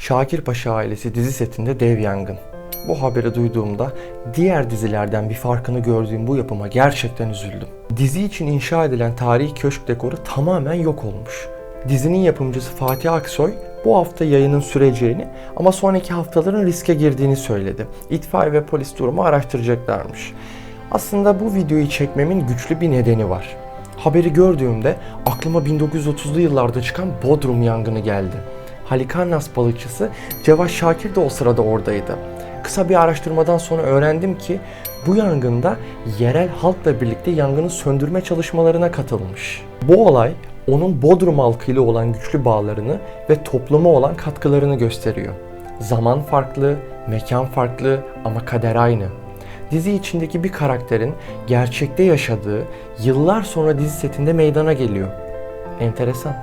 Şakir Paşa ailesi dizi setinde dev yangın. Bu haberi duyduğumda diğer dizilerden bir farkını gördüğüm bu yapıma gerçekten üzüldüm. Dizi için inşa edilen tarihi köşk dekoru tamamen yok olmuş. Dizinin yapımcısı Fatih Aksoy bu hafta yayının süreceğini ama sonraki haftaların riske girdiğini söyledi. İtfaiye ve polis durumu araştıracaklarmış. Aslında bu videoyu çekmemin güçlü bir nedeni var. Haberi gördüğümde aklıma 1930'lu yıllarda çıkan Bodrum yangını geldi. Halikarnas balıkçısı Cevat Şakir de o sırada oradaydı. Kısa bir araştırmadan sonra öğrendim ki bu yangında yerel halkla birlikte yangını söndürme çalışmalarına katılmış. Bu olay onun Bodrum halkıyla olan güçlü bağlarını ve topluma olan katkılarını gösteriyor. Zaman farklı, mekan farklı ama kader aynı. Dizi içindeki bir karakterin gerçekte yaşadığı yıllar sonra dizi setinde meydana geliyor. Enteresan.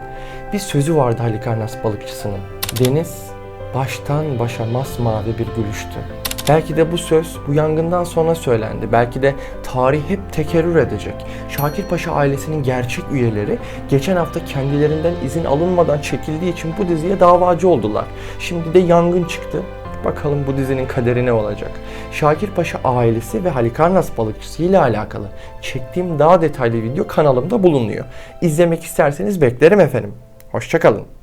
Bir sözü vardı Halikarnas balıkçısının. Deniz baştan başa masmavi bir gülüştü. Belki de bu söz bu yangından sonra söylendi. Belki de tarih hep tekerrür edecek. Şakir Paşa ailesinin gerçek üyeleri geçen hafta kendilerinden izin alınmadan çekildiği için bu diziye davacı oldular. Şimdi de yangın çıktı. Bakalım bu dizinin kaderi ne olacak? Şakir Paşa ailesi ve Halikarnas balıkçısı ile alakalı çektiğim daha detaylı video kanalımda bulunuyor. İzlemek isterseniz beklerim efendim. Hoşçakalın.